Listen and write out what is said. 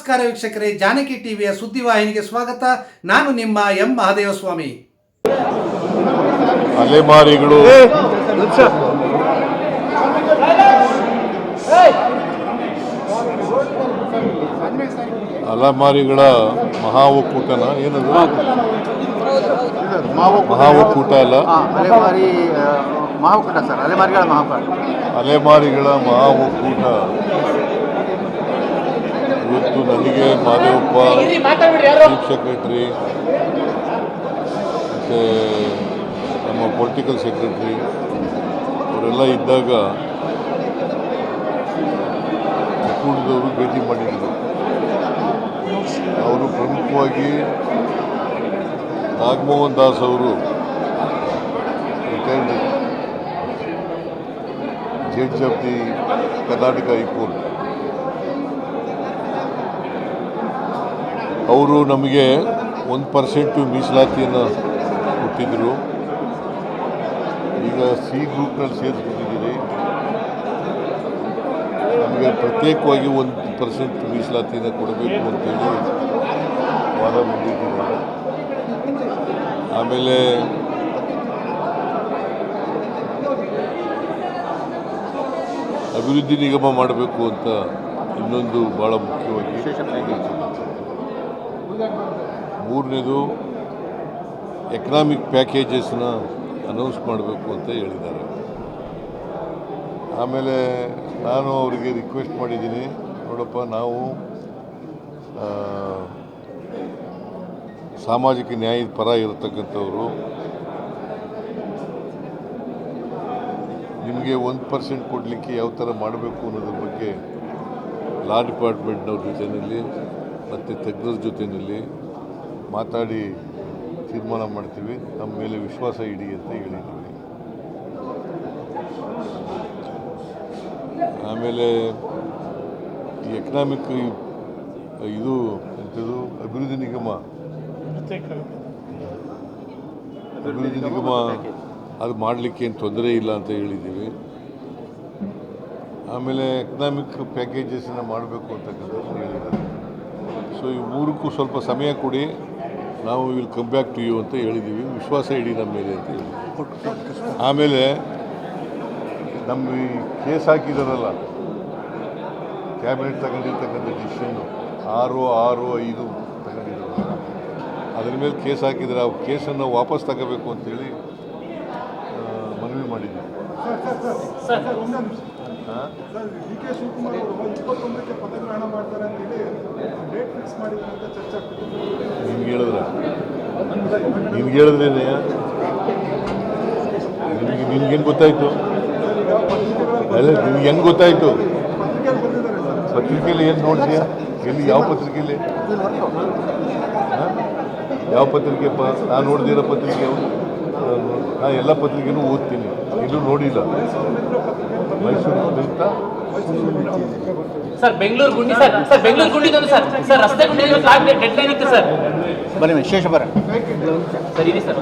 ನಮಸ್ಕಾರ ವೀಕ್ಷಕರೇ ಜಾನಕಿ ಟಿವಿಯ ಸುದ್ದಿವಾಹಿನಿಗೆ ಸ್ವಾಗತ. ನಾನು ನಿಮ್ಮ ಎಂ. ಮಹಾದೇವಸ್ವಾಮಿ. ಅಲೆಮಾರಿಗಳು. ಅಲೆಮಾರಿಗಳ ಮಹಾ ಒಕ್ಕೂಟನ ಏನದು? ಮಹಾ ಒಕ್ಕೂಟ ಅಲ್ಲ? ಅಲೆಮಾರಿ ಮಹಾ ಮಹಾಕೂಟ ಸರ್ ಅಲೆಮಾರಿಗಳ ಮಹಾಕೂಟ ಅಲೆಮಾರಿಗಳ ಮಹಾ ಒಕ್ಕೂಟ ಮಾದೇವಪ್ಪ ಚೀಫ್ ಸೆಕ್ರೆಟ್ರಿ ಮತ್ತು ನಮ್ಮ ಪೊಲಿಟಿಕಲ್ ಸೆಕ್ರೆಟ್ರಿ ಅವರೆಲ್ಲ ಇದ್ದಾಗ ಕೂಡಿದವರು ಭೇಟಿ ಮಾಡಿದರು. ಅವರು ಪ್ರಮುಖವಾಗಿ ನಾಗಮೋಹನ್ ದಾಸ್ ಅವರು retired judge of the Karnataka high court. ಅವರು ನಮಗೆ ಒಂದು ಪರ್ಸೆಂಟು ಮೀಸಲಾತಿಯನ್ನು ಕೊಟ್ಟಿದ್ದರು ಈಗ ಸಿ ಗ್ರೂಪ್ನಲ್ಲಿ ಸೇರಿಸ್ಬಿಟ್ಟಿದ್ದೀರಿ. ನಮಗೆ ಪ್ರತ್ಯೇಕವಾಗಿ ಒಂದು ಪರ್ಸೆಂಟ್ ಮೀಸಲಾತಿಯನ್ನು ಕೊಡಬೇಕು ಅಂತೇಳಿ ವಾದ ಮುಂದಿಟ್ಟಿದ್ದಾರೆ ಆಮೇಲೆ ಅಭಿವೃದ್ಧಿ ನಿಗಮ ಮಾಡಬೇಕು ಅಂತ ಇನ್ನೊಂದು ಭಾಳ ಮುಖ್ಯವಾಗಿ ಮೂರನೇದು ಎಕನಾಮಿಕ್ ಪ್ಯಾಕೇಜಸ್ನ ಅನೌನ್ಸ್ ಮಾಡಬೇಕು ಅಂತ ಹೇಳಿದ್ದಾರೆ. ಆಮೇಲೆ ನಾನು ಅವರಿಗೆ ರಿಕ್ವೆಸ್ಟ್ ಮಾಡಿದ್ದೀನಿ. ನೋಡಪ್ಪ, ನಾವು ಸಾಮಾಜಿಕ ನ್ಯಾಯದ ಪರ ಇರತಕ್ಕಂಥವರು, ನಿಮಗೆ ಒಂದು ಪರ್ಸೆಂಟ್ ಕೊಡಲಿಕ್ಕೆ ಯಾವ ಥರ ಮಾಡಬೇಕು ಅನ್ನೋದ್ರ ಬಗ್ಗೆ ಲಾ ಡಿಪಾರ್ಟ್ಮೆಂಟ್ನವ್ರ ಜೊತೆಯಲ್ಲಿ ಮತ್ತು ತಜ್ಞರ ಜೊತೆಯಲ್ಲಿ ಮಾತಾಡಿ ತೀರ್ಮಾನ ಮಾಡ್ತೀವಿ. ನಮ್ಮ ಮೇಲೆ ವಿಶ್ವಾಸ ಇಡಿ ಅಂತ ಹೇಳಿದ್ದೀವಿ. ಆಮೇಲೆ ಎಕನಾಮಿಕ್ ಇದು ಎಂಥದ್ದು? ಅಭಿವೃದ್ಧಿ ನಿಗಮ. ಅಭಿವೃದ್ಧಿ ನಿಗಮ ಅದು ಮಾಡಲಿಕ್ಕೆ ಏನು ತೊಂದರೆ ಇಲ್ಲ ಅಂತ ಹೇಳಿದ್ದೀವಿ. ಆಮೇಲೆ ಎಕನಾಮಿಕ್ ಪ್ಯಾಕೇಜಸ್ನ ಮಾಡಬೇಕು ಅಂತಕ್ಕಂಥದ್ದು ಹೇಳಿದ್ದಾರೆ. ಸೊ ಈ ಮೂರಕ್ಕೂ ಸ್ವಲ್ಪ ಸಮಯ ಕೊಡಿ. ನಾವು will come back to you ಅಂತ ಹೇಳಿದ್ದೀವಿ ವಿಶ್ವಾಸ ಇಡೀ ನಮ್ಮ ಮೇಲೆ ಅಂತ ಹೇಳಿ ಆಮೇಲೆ ನಮ್ಮ ಈ ಕೇಸ್ ಹಾಕಿದಾರಲ್ಲ ಕ್ಯಾಬಿನೆಟ್ ತಗೊಂಡಿರ್ತಕ್ಕಂಥ ಡಿಸಿಷನ್ನು ಆರು ಆರು ಐದು ತಗೊಂಡಿದ್ದಾರೆ ಅದರ ಮೇಲೆ ಕೇಸ್ ಹಾಕಿದರೆ ಆ ಕೇಸನ್ನು ವಾಪಸ್ ತಗೋಬೇಕು ಅಂತೇಳಿ ಮನವಿ ಮಾಡಿದ್ವಿ. ಹಾಂ ಡಿ ಕೆ ಶಿವಕುಮಾರ್ ಅವರು ಇಪ್ಪತ್ತೊಂದಕ್ಕೆ ಪದಗ್ರಹಣ ಮಾಡ್ತಾರೆ ಅಂತ ಹೇಳಿ ಡೇಟ್ ಫಿಕ್ಸ್ ಮಾಡಿದ್ದಾರೆ ಅಂತ ಚರ್ಚೆ ಆಗ್ತಿದೆ. ನಿನ್ಗೆ ಹೇಳಿದ್ರೆ ನಿನ್ಗೆ ಹೇಳಿದ್ರೇನೆ ನಿನ್ಗೆ ನಿನ್ಗೇನು ಗೊತ್ತಾಯ್ತು? ಅಲ್ಲ ನಿನ್ಗೆ ಹೆಂಗೆ ಗೊತ್ತಾಯ್ತು? ಪತ್ರಿಕೆಯಲ್ಲಿ ಏನು ನೋಡ್ತೀಯ ಎಲ್ಲಿ, ಯಾವ ಪತ್ರಿಕೆಯಲ್ಲಿ ಯಾವ ಪತ್ರಿಕೆಪ್ಪ? ನಾನು ನೋಡ್ದಿರೋ ಪತ್ರಿಕೆ ಯಾವುದು ನಾನು ಎಲ್ಲ ಪತ್ರಿಕೆನೂ ಓದ್ತೀನಿ. ಇಲ್ಲೂ ನೋಡಿಲ್ಲ. ಮೈಸೂರು ಅಂತ ಸರ್ ಬೆಂಗಳೂರು ಗುಂಡಿ ಸರ್ ಸರ್ ಬೆಂಗಳೂರು ಗುಂಡಿ ಸರ್ ಸರ್ ರಸ್ತೆ ಗುಂಡಿ ಡೆಡ್ ಲೈನ್ ಇತ್ತು ಸರ್. ಬನ್ನಿ ಶೇಷ ಬರ. ಸರ್ ಇದೆ ಸರ್.